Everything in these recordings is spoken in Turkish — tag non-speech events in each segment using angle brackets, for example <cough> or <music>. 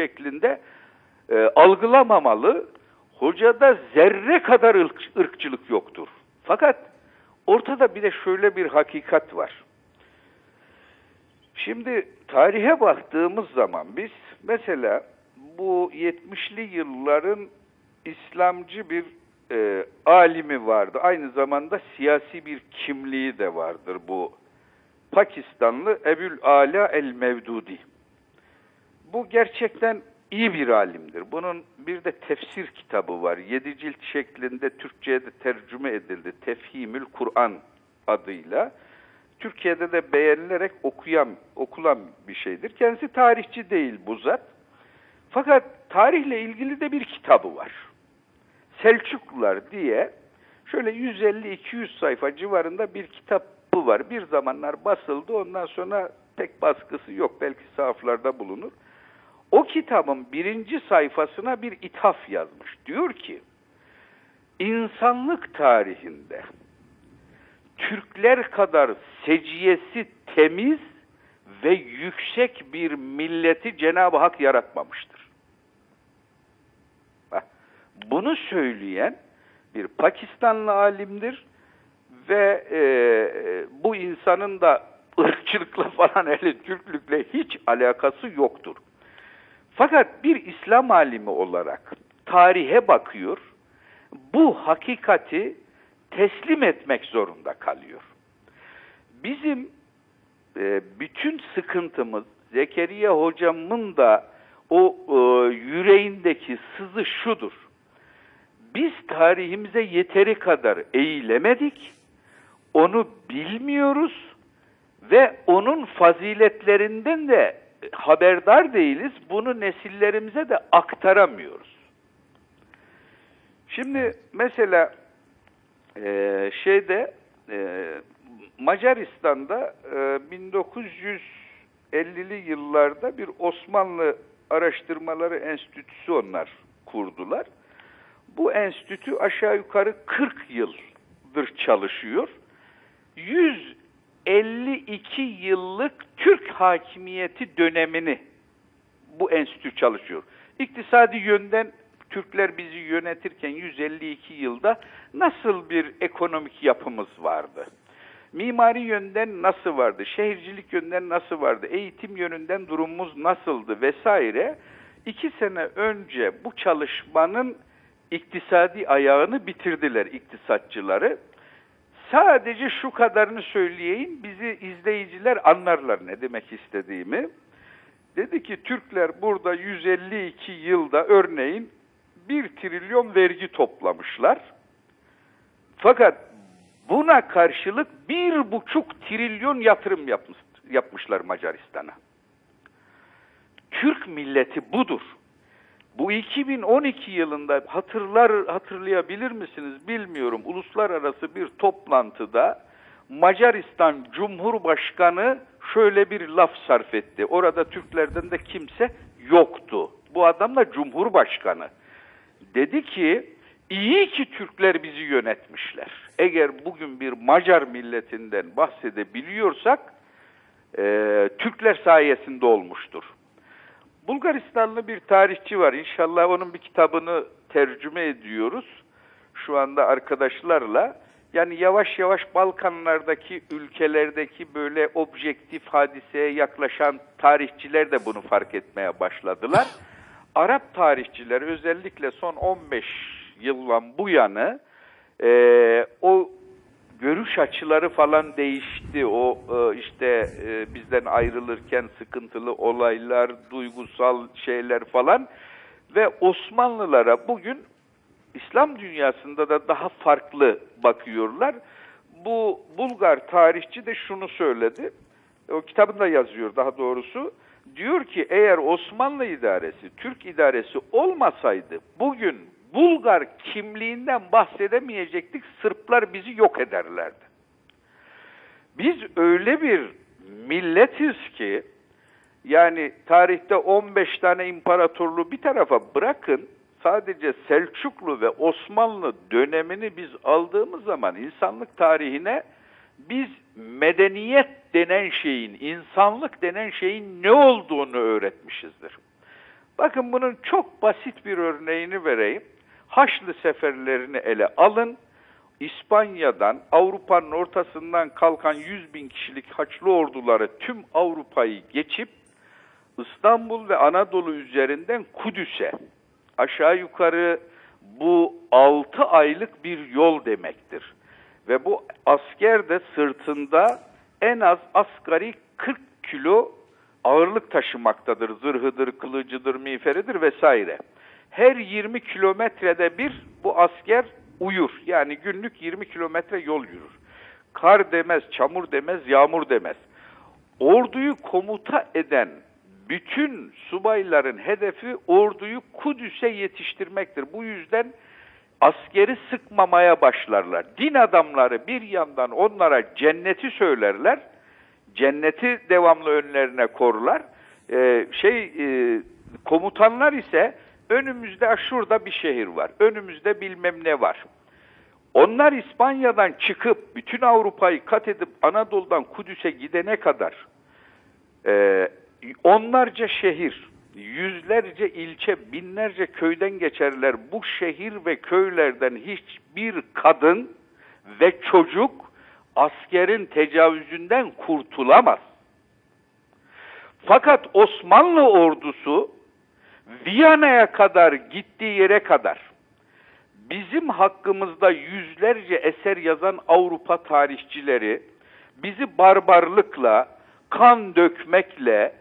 şeklinde e, algılamamalı. Hocada zerre kadar ırk- ırkçılık yoktur. Fakat ortada bir de şöyle bir hakikat var. Şimdi tarihe baktığımız zaman biz mesela bu 70'li yılların İslamcı bir e, alimi vardı. Aynı zamanda siyasi bir kimliği de vardır bu Pakistanlı Ebul Ala el Mevdudi. Bu gerçekten iyi bir alimdir. Bunun bir de tefsir kitabı var. Yedi cilt şeklinde Türkçe'ye de tercüme edildi. Tefhimül Kur'an adıyla. Türkiye'de de beğenilerek okuyan, okulan bir şeydir. Kendisi tarihçi değil bu zat. Fakat tarihle ilgili de bir kitabı var. Selçuklular diye şöyle 150-200 sayfa civarında bir kitabı var. Bir zamanlar basıldı ondan sonra pek baskısı yok. Belki sahaflarda bulunur. O kitabın birinci sayfasına bir ithaf yazmış. Diyor ki, insanlık tarihinde Türkler kadar seciyesi temiz ve yüksek bir milleti Cenab-ı Hak yaratmamıştır. Bunu söyleyen bir Pakistanlı alimdir ve e, bu insanın da ırkçılıkla <laughs> falan eli Türklükle hiç alakası yoktur. Fakat bir İslam alimi olarak tarihe bakıyor, bu hakikati teslim etmek zorunda kalıyor. Bizim e, bütün sıkıntımız Zekeriya hocamın da o e, yüreğindeki sızı şudur. Biz tarihimize yeteri kadar eğilemedik, onu bilmiyoruz ve onun faziletlerinden de haberdar değiliz. Bunu nesillerimize de aktaramıyoruz. Şimdi mesela e, şeyde e, Macaristan'da e, 1950'li yıllarda bir Osmanlı Araştırmaları Enstitüsü onlar kurdular. Bu enstitü aşağı yukarı 40 yıldır çalışıyor. 152 yıllık Türk hakimiyeti dönemini bu enstitü çalışıyor. İktisadi yönden Türkler bizi yönetirken 152 yılda nasıl bir ekonomik yapımız vardı? Mimari yönden nasıl vardı? Şehircilik yönden nasıl vardı? Eğitim yönünden durumumuz nasıldı? Vesaire. İki sene önce bu çalışmanın iktisadi ayağını bitirdiler iktisatçıları. Sadece şu kadarını söyleyeyim, bizi izleyiciler anlarlar ne demek istediğimi. Dedi ki Türkler burada 152 yılda örneğin 1 trilyon vergi toplamışlar. Fakat buna karşılık 1,5 trilyon yatırım yapmış, yapmışlar Macaristan'a. Türk milleti budur. Bu 2012 yılında hatırlar hatırlayabilir misiniz bilmiyorum. Uluslararası bir toplantıda Macaristan Cumhurbaşkanı şöyle bir laf sarf etti. Orada Türklerden de kimse yoktu. Bu adam da Cumhurbaşkanı. Dedi ki iyi ki Türkler bizi yönetmişler. Eğer bugün bir Macar milletinden bahsedebiliyorsak e, Türkler sayesinde olmuştur. Bulgaristanlı bir tarihçi var. İnşallah onun bir kitabını tercüme ediyoruz. Şu anda arkadaşlarla. Yani yavaş yavaş Balkanlardaki ülkelerdeki böyle objektif hadiseye yaklaşan tarihçiler de bunu fark etmeye başladılar. <laughs> Arap tarihçiler özellikle son 15 yıldan bu yana e, o görüş açıları falan değişti. O e, işte e, bizden ayrılırken sıkıntılı olaylar, duygusal şeyler falan ve Osmanlılara bugün İslam dünyasında da daha farklı bakıyorlar. Bu Bulgar tarihçi de şunu söyledi. O kitabında yazıyor daha doğrusu. Diyor ki eğer Osmanlı idaresi, Türk idaresi olmasaydı bugün Bulgar kimliğinden bahsedemeyecektik. Sırplar bizi yok ederlerdi. Biz öyle bir milletiz ki yani tarihte 15 tane imparatorluğu bir tarafa bırakın sadece Selçuklu ve Osmanlı dönemini biz aldığımız zaman insanlık tarihine biz medeniyet denen şeyin, insanlık denen şeyin ne olduğunu öğretmişizdir. Bakın bunun çok basit bir örneğini vereyim. Haçlı seferlerini ele alın. İspanya'dan, Avrupa'nın ortasından kalkan 100 bin kişilik Haçlı orduları tüm Avrupa'yı geçip İstanbul ve Anadolu üzerinden Kudüs'e aşağı yukarı bu 6 aylık bir yol demektir. Ve bu asker de sırtında en az asgari 40 kilo ağırlık taşımaktadır. Zırhıdır, kılıcıdır, miğferidir vesaire. Her 20 kilometrede bir bu asker uyur. Yani günlük 20 kilometre yol yürür. Kar demez, çamur demez, yağmur demez. Orduyu komuta eden bütün subayların hedefi orduyu Kudüs'e yetiştirmektir. Bu yüzden askeri sıkmamaya başlarlar. Din adamları bir yandan onlara cenneti söylerler, cenneti devamlı önlerine korlar. Ee, şey e, komutanlar ise önümüzde şurada bir şehir var, önümüzde bilmem ne var. Onlar İspanya'dan çıkıp bütün Avrupa'yı kat edip Anadolu'dan Kudüs'e gidene kadar e, onlarca şehir, yüzlerce ilçe, binlerce köyden geçerler. Bu şehir ve köylerden hiçbir kadın ve çocuk askerin tecavüzünden kurtulamaz. Fakat Osmanlı ordusu Viyana'ya kadar gittiği yere kadar bizim hakkımızda yüzlerce eser yazan Avrupa tarihçileri bizi barbarlıkla, kan dökmekle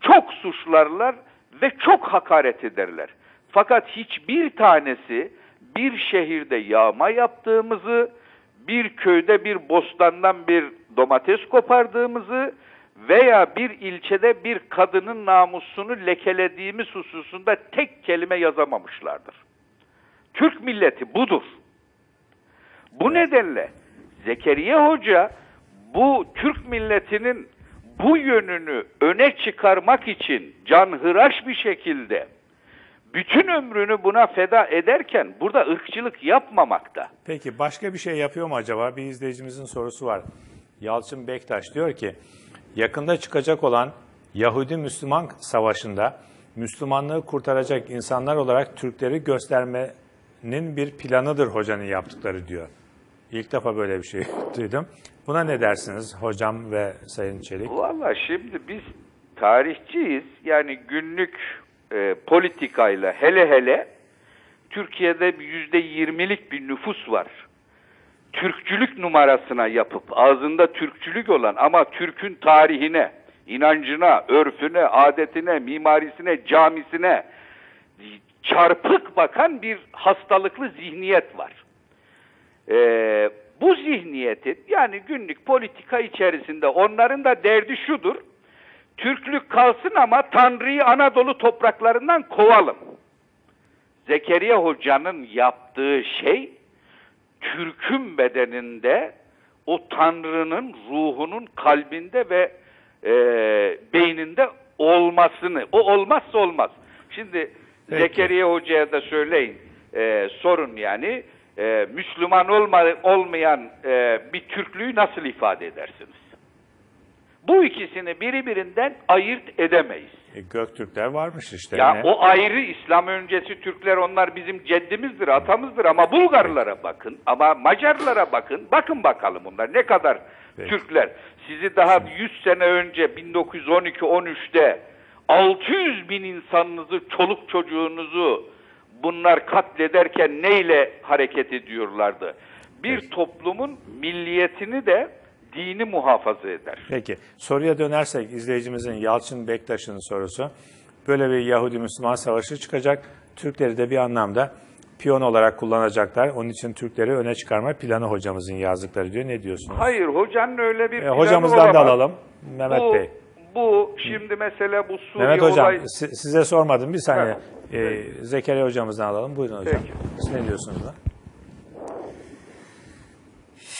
çok suçlarlar ve çok hakaret ederler. Fakat hiçbir tanesi bir şehirde yağma yaptığımızı, bir köyde bir bostandan bir domates kopardığımızı veya bir ilçede bir kadının namusunu lekelediğimiz hususunda tek kelime yazamamışlardır. Türk milleti budur. Bu nedenle Zekeriya Hoca bu Türk milletinin bu yönünü öne çıkarmak için canhıraş bir şekilde bütün ömrünü buna feda ederken burada ırkçılık yapmamakta. Peki başka bir şey yapıyor mu acaba? Bir izleyicimizin sorusu var. Yalçın Bektaş diyor ki, yakında çıkacak olan Yahudi-Müslüman savaşında Müslümanlığı kurtaracak insanlar olarak Türkleri göstermenin bir planıdır hocanın yaptıkları diyor. İlk defa böyle bir şey <laughs> duydum. Buna ne dersiniz hocam ve Sayın Çelik? Valla şimdi biz tarihçiyiz. Yani günlük e, politikayla hele hele Türkiye'de yüzde yirmilik bir nüfus var. Türkçülük numarasına yapıp ağzında Türkçülük olan ama Türk'ün tarihine, inancına, örfüne, adetine, mimarisine, camisine çarpık bakan bir hastalıklı zihniyet var. Ee, bu zihniyetin yani günlük politika içerisinde onların da derdi şudur. Türklük kalsın ama Tanrı'yı Anadolu topraklarından kovalım. Zekeriya Hoca'nın yaptığı şey Türk'ün bedeninde o Tanrı'nın ruhunun kalbinde ve e, beyninde olmasını. O olmazsa olmaz. Şimdi Peki. Zekeriya Hoca'ya da söyleyin. e, sorun yani. e, Müslüman olma, olmayan e, bir Türklüğü nasıl ifade edersiniz? Bu ikisini birbirinden ayırt edemeyiz. E, Göktürkler varmış işte. Ya yine. o ayrı İslam öncesi Türkler onlar bizim ceddimizdir, atamızdır ama Bulgarlara bakın, ama Macarlara bakın. Bakın bakalım bunlar ne kadar Peki. Türkler. Sizi daha 100 sene önce 1912-13'te 600 bin insanınızı, çoluk çocuğunuzu bunlar katlederken neyle hareket ediyorlardı? Bir toplumun milliyetini de dini muhafaza eder. Peki soruya dönersek izleyicimizin Yalçın Bektaş'ın sorusu. Böyle bir Yahudi-Müslüman savaşı çıkacak. Türkleri de bir anlamda piyon olarak kullanacaklar. Onun için Türkleri öne çıkarma planı hocamızın yazdıkları diyor. Ne diyorsunuz? Hayır, hocanın öyle bir E, planı hocamızdan da olamaz. alalım. Mehmet bu, Bey. Bu şimdi mesela bu Suriye Mehmet hocam olay... si- size sormadım. Bir saniye. Evet. Ee, Zekeriya hocamızdan alalım. Buyurun hocam. Peki. Siz ne diyorsunuz buna?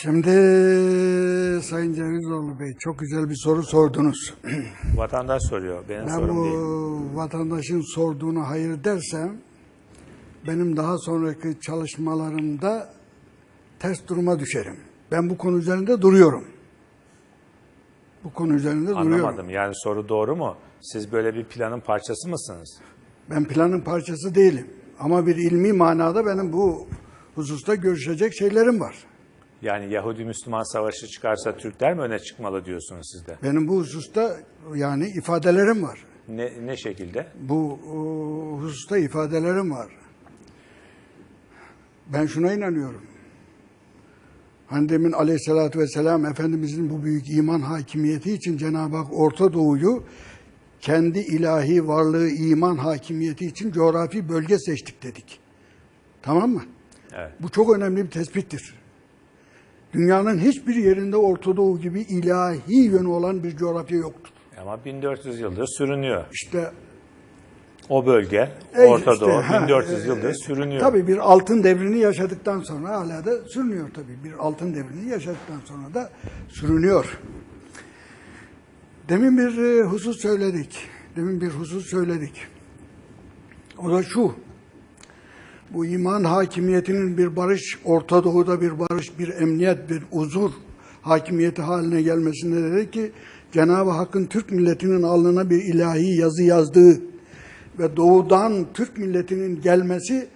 Şimdi Sayın Cevizoğlu Bey çok güzel bir soru sordunuz. <clears throat> Vatandaş soruyor. Benim Ben sorum bu değil. vatandaşın sorduğuna hayır dersem benim daha sonraki çalışmalarımda ters duruma düşerim. Ben bu konu üzerinde duruyorum. Bu konu üzerinde duruyorum. Anlamadım. Yani soru doğru mu? Siz böyle bir planın parçası mısınız? Ben planın parçası değilim. Ama bir ilmi manada benim bu hususta görüşecek şeylerim var. Yani Yahudi-Müslüman savaşı çıkarsa Türkler mi öne çıkmalı diyorsunuz siz de? Benim bu hususta yani ifadelerim var. Ne, ne şekilde? Bu e, hususta ifadelerim var. Ben şuna inanıyorum. Hani demin aleyhissalatü vesselam Efendimizin bu büyük iman hakimiyeti için Cenab-ı Hak Orta Doğu'yu kendi ilahi varlığı iman hakimiyeti için coğrafi bölge seçtik dedik. Tamam mı? Evet. Bu çok önemli bir tespittir. Dünyanın hiçbir yerinde Orta Doğu gibi ilahi yönü olan bir coğrafya yoktur. Ama 1400 yıldır sürünüyor. İşte O bölge, E Orta işte, Doğu ha, 1400 e, yıldır e, sürünüyor. Tabii bir altın devrini yaşadıktan sonra hala da sürünüyor tabii. Bir altın devrini yaşadıktan sonra da sürünüyor. Demin bir e, husus söyledik. Demin bir husus söyledik. O da şu. Bu iman hakimiyetinin bir barış, Orta Doğu'da bir barış, bir emniyet, bir huzur hakimiyeti haline gelmesinde dedi ki Cenab-ı Hakk'ın Türk milletinin alnına bir ilahi yazı yazdığı ve doğudan Türk milletinin gelmesi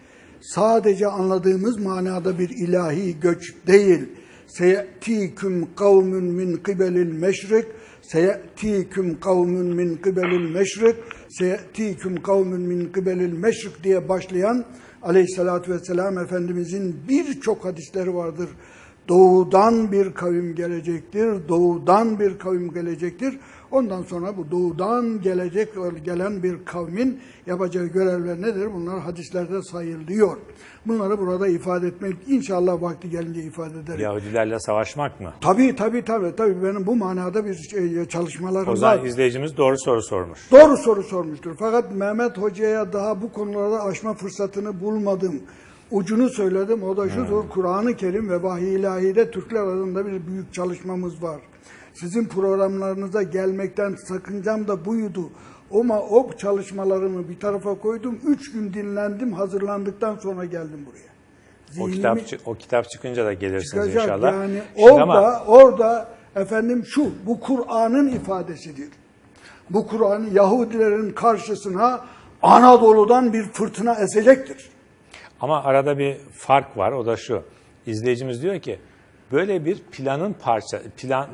sadece anladığımız manada bir ilahi göç değil. Seyetiküm kavmün min kibelil meşrik seyetiküm kavmün min kibelil meşrik seyetiküm kavmün min kibelil meşrik diye başlayan aleyhissalatü vesselam Efendimizin birçok hadisleri vardır. Doğudan bir kavim gelecektir, doğudan bir kavim gelecektir. Ondan sonra bu doğudan gelecek gelen bir kavmin yapacağı görevler nedir? Bunlar hadislerde sayılıyor. Bunları burada ifade etmek inşallah vakti gelince ifade ederim. Yahudilerle savaşmak mı? Tabii tabii tabii tabii benim bu manada bir şey, çalışmalarım O var. zaman izleyicimiz doğru soru sormuş. Doğru soru sormuştur. Fakat Mehmet Hoca'ya daha bu konularda aşma fırsatını bulmadım. Ucunu söyledim. O da şudur. Kur'an-ı Kerim ve Vahiy İlahi'de Türkler arasında bir büyük çalışmamız var. Sizin programlarınıza gelmekten sakıncam da buydu. Ama o çalışmalarımı bir tarafa koydum. Üç gün dinlendim. Hazırlandıktan sonra geldim buraya. O Zihnimi- kitap çı- o kitap çıkınca da gelirsiniz çıkacak. inşallah. Yani Şimdi orada, ama orada efendim şu, bu Kur'an'ın ifadesidir. Bu Kur'an Yahudilerin karşısına Anadolu'dan bir fırtına esecektir. ama arada bir fark var. O da şu. İzleyicimiz diyor ki böyle bir planın parça plan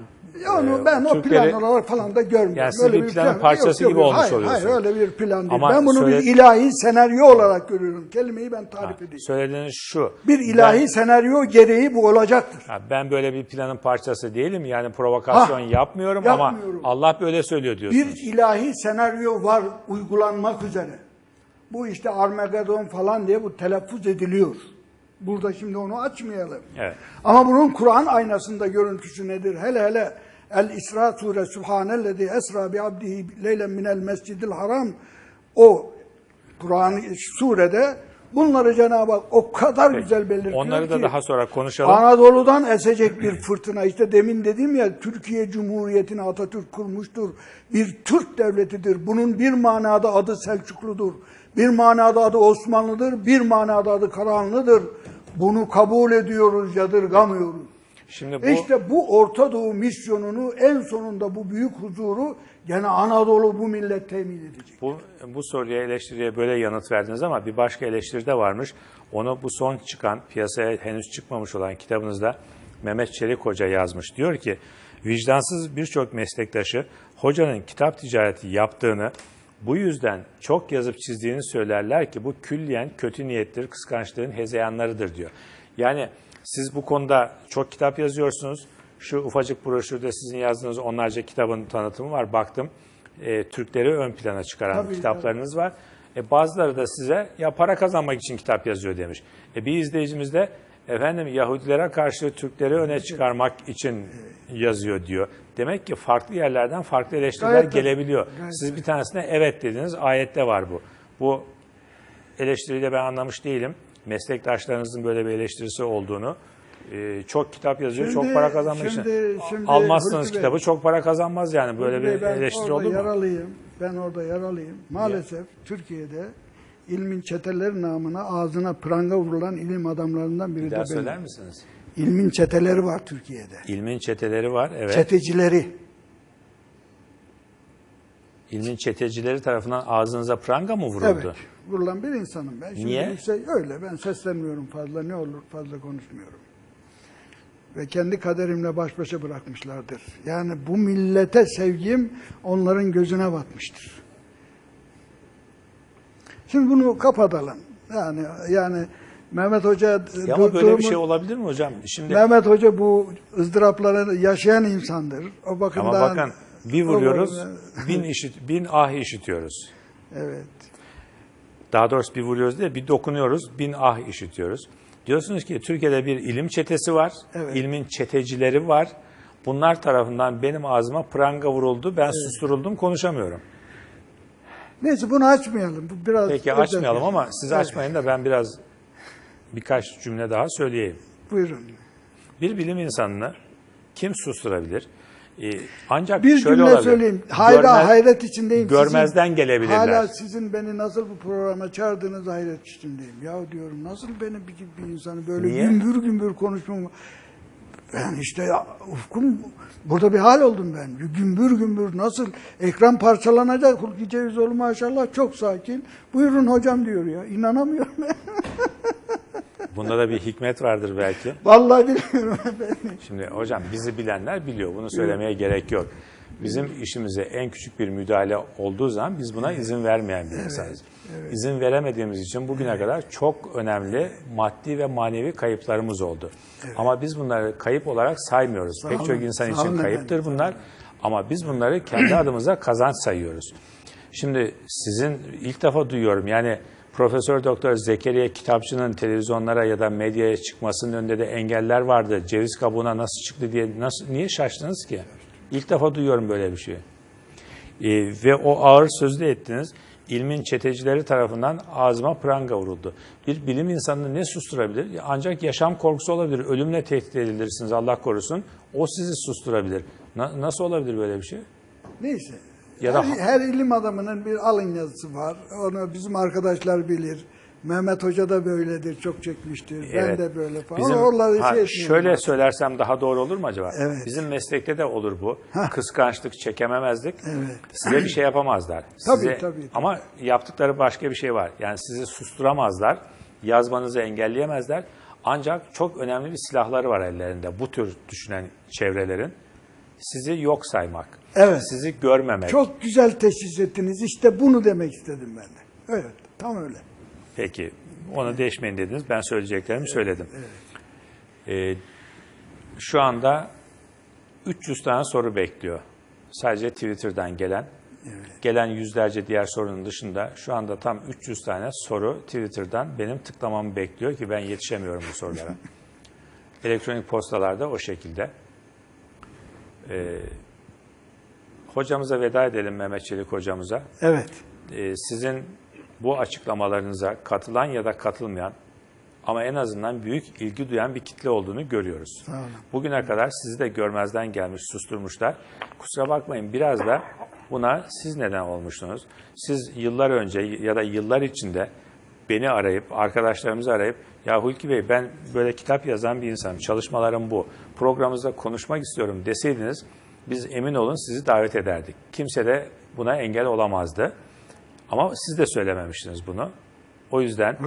Yani e, ben o Türkleri- plan olarak falan da görmüyorum. Yani siz Öyle bir planın plan- parçası yok, gibi yok, olmuş hayır, oluyorsunuz. Hayır öyle bir plan değil. Ama ben bunu söyle- bir ilahi senaryo olarak görüyorum. Kelimeyi ben tarif edeyim. söylediğiniz şu. Bir ilahi Ben- senaryo gereği bu olacaktır. Ha, Ben böyle bir planın parçası değilim. Yani provokasyon Ha, yapmıyorum, yapmıyorum. ama Allah böyle söylüyor diyorsunuz. Bir ilahi senaryo var uygulanmak üzere. Bu işte Armageddon falan diye bu telaffuz ediliyor. Burada şimdi onu açmayalım. Evet. Ama bunun Kur'an aynasında görüntüsü nedir? Hele hele El İsra suresi Subhanellezi esra bi abdihi leylen minel mescidil haram o Kur'an surede bunları Cenab-ı Hak o kadar güzel belirtiyor Onları da ki daha sonra konuşalım. Anadolu'dan esecek bir fırtına. İşte demin dedim ya Türkiye Cumhuriyeti'ni Atatürk kurmuştur. Bir Türk devletidir. Bunun bir manada adı Selçukludur. Bir manada adı Osmanlıdır. Bir manada adı Karahanlıdır. Bunu kabul ediyoruz, yadırgamıyoruz. Şimdi bu İşte bu Orta Doğu misyonunu en sonunda bu büyük huzuru gene Anadolu bu millet temin edecek. Bu, bu soruya eleştiriye böyle yanıt verdiniz ama bir başka eleştiri de varmış. Onu bu son çıkan, piyasaya henüz çıkmamış olan kitabınızda Mehmet Çelik Hoca yazmış. Diyor ki, vicdansız birçok meslektaşı hocanın kitap ticareti yaptığını, bu yüzden çok yazıp çizdiğini söylerler ki bu külliyen kötü niyettir, kıskançlığın hezeyanlarıdır diyor. Yani siz bu konuda çok kitap yazıyorsunuz. Şu ufacık broşürde sizin yazdığınız onlarca kitabın tanıtımı var. Baktım e, Türkleri ön plana çıkaran Tabii, kitaplarınız var. E, bazıları da size ya para kazanmak için kitap yazıyor demiş. E, bir izleyicimiz de efendim Yahudilere karşı Türkleri öne çıkarmak için yazıyor diyor. Demek ki farklı yerlerden farklı eleştiriler Gayet gelebiliyor. Gayet Siz bir tanesine evet dediniz. Ayette var bu. Bu eleştiriyi de ben anlamış değilim. Meslektaşlarınızın böyle bir eleştirisi olduğunu. E, çok kitap yazıyor, Şimdi- çok para kazanmak için. şimdi- Almazsınız Bey- kitabı, çok para kazanmaz yani. Böyle Bey, bir ben eleştiri orada olur mu? yaralıyım. Ben orada yaralıyım. Maalesef Türkiye'de ilmin çeteleri namına ağzına pranga vurulan ilim adamlarından biri Bir de daha benim. söyler misiniz? İlmin çeteleri var Türkiye'de. İlmin çeteleri var, evet. Çetecileri. İlmin çetecileri tarafından ağzınıza pranga mı vuruldu? Evet. Vurulan bir insanım ben. Şimdi Niye? yüksek- öyle ben seslenmiyorum fazla ne olur fazla konuşmuyorum. Ve kendi kaderimle baş başa bırakmışlardır. Yani bu millete sevgim onların gözüne batmıştır. Şimdi bunu kapatalım. Yani yani Mehmet Hoca Ya ama böyle bir şey olabilir mi hocam? Şimdi Mehmet Hoca bu ızdırapları yaşayan insandır. O bakımdan ama bakın bir vuruyoruz, bakımdan- <laughs> bin işit, bin ah işitiyoruz. evet. Daha doğrusu bir vuruyoruz değil, bir dokunuyoruz, bin ah işitiyoruz. Diyorsunuz ki Türkiye'de bir ilim çetesi var, Evet. ilmin çetecileri var. Bunlar tarafından benim ağzıma pranga vuruldu, ben susturuldum, konuşamıyorum. Neyse bunu açmayalım. Bu biraz Peki açmayalım ama siz Evet, açmayın da ben biraz birkaç cümle daha söyleyeyim. Buyurun. Bir bilim insanını kim susturabilir? Ee, ancak Bir şöyle cümle olabilir. söyleyeyim. Hala Görmez- hayret içindeyim. görmezden Sizin- gelebilirler. Hala sizin beni nasıl bu programa çağırdığınız hayret içindeyim. Ya diyorum nasıl beni bir, bir insanı böyle Niye? gümbür gümbür konuşmam. Ben işte ya, ufkum burada bir hal oldum ben. Gümbür gümbür nasıl ekran parçalanacak. Hulki Cevizoğlu maşallah çok sakin. Buyurun hocam diyor ya. İnanamıyorum ben. <laughs> Bunda da bir hikmet vardır belki. Vallahi bilmiyorum <laughs> efendim. Şimdi hocam bizi bilenler biliyor. Bunu söylemeye gerek yok. Bizim işimize en küçük bir müdahale olduğu zaman biz buna izin vermeyen bir insanız. İzin veremediğimiz için bugüne kadar çok önemli maddi ve manevi kayıplarımız oldu. Ama biz bunları kayıp olarak saymıyoruz. Pek olun, çok insan sağ olun için efendim. kayıptır bunlar. Ama biz bunları kendi adımıza kazanç sayıyoruz. Şimdi sizin ilk defa duyuyorum yani Profesör Doktor Zekeriya Kitapçı'nın televizyonlara ya da medyaya çıkmasının önünde de engeller vardı. Ceviz kabuğuna nasıl çıktı diye nasıl niye şaştınız ki? İlk defa duyuyorum böyle bir şey. Ee, ve o ağır sözlü ettiniz. İlmin çetecileri tarafından ağzıma pranga vuruldu. Bir bilim insanını ne susturabilir? Ancak yaşam korkusu olabilir. Ölümle tehdit edilirsiniz Allah korusun. O sizi susturabilir. Na- nasıl olabilir böyle bir şey? Neyse. Ya da- her, her ilim adamının bir alın yazısı var. Onu bizim arkadaşlar bilir. Mehmet Hoca da böyledir, çok çekmiştir. Ben Evet. de böyle falan. Bizim, oraları ha, şey şöyle söylersem daha doğru olur mu acaba? Evet. Bizim meslekte de olur bu. Kıskançlık, çekememezlik. Evet. Size bir şey yapamazlar. Tabii, Size- tabii, tabii. Ama yaptıkları başka bir şey var. Yani sizi susturamazlar. Yazmanızı engelleyemezler. Ancak çok önemli bir silahları var ellerinde. Bu tür düşünen çevrelerin. Sizi yok saymak. Evet. Sizi görmemek. Çok güzel teşhis ettiniz. İşte bunu demek istedim ben de. Evet, tam öyle. Peki. Onu değişmeyin dediniz. Ben söyleyeceklerimi söyledim. Ee, şu anda 300 tane soru bekliyor. Sadece Twitter'dan gelen. Gelen yüzlerce diğer sorunun dışında şu anda tam 300 tane soru Twitter'dan benim tıklamamı bekliyor ki ben yetişemiyorum bu sorulara. <laughs> Elektronik postalarda o şekilde. Ee, hocamıza veda edelim Mehmet Çelik hocamıza Evet. e, sizin bu açıklamalarınıza katılan ya da katılmayan ama en azından büyük ilgi duyan bir kitle olduğunu görüyoruz. olun. Bugüne kadar sizi de görmezden gelmiş, susturmuşlar. Kusura bakmayın biraz da buna siz neden olmuştunuz. Siz yıllar önce ya da yıllar içinde beni arayıp, arkadaşlarımızı arayıp ya Hulki Bey ben böyle kitap yazan bir insanım, çalışmalarım bu, programımızda konuşmak istiyorum deseydiniz biz emin olun sizi davet ederdik. Kimse de buna engel olamazdı. Ama siz de söylememiştiniz bunu. O yüzden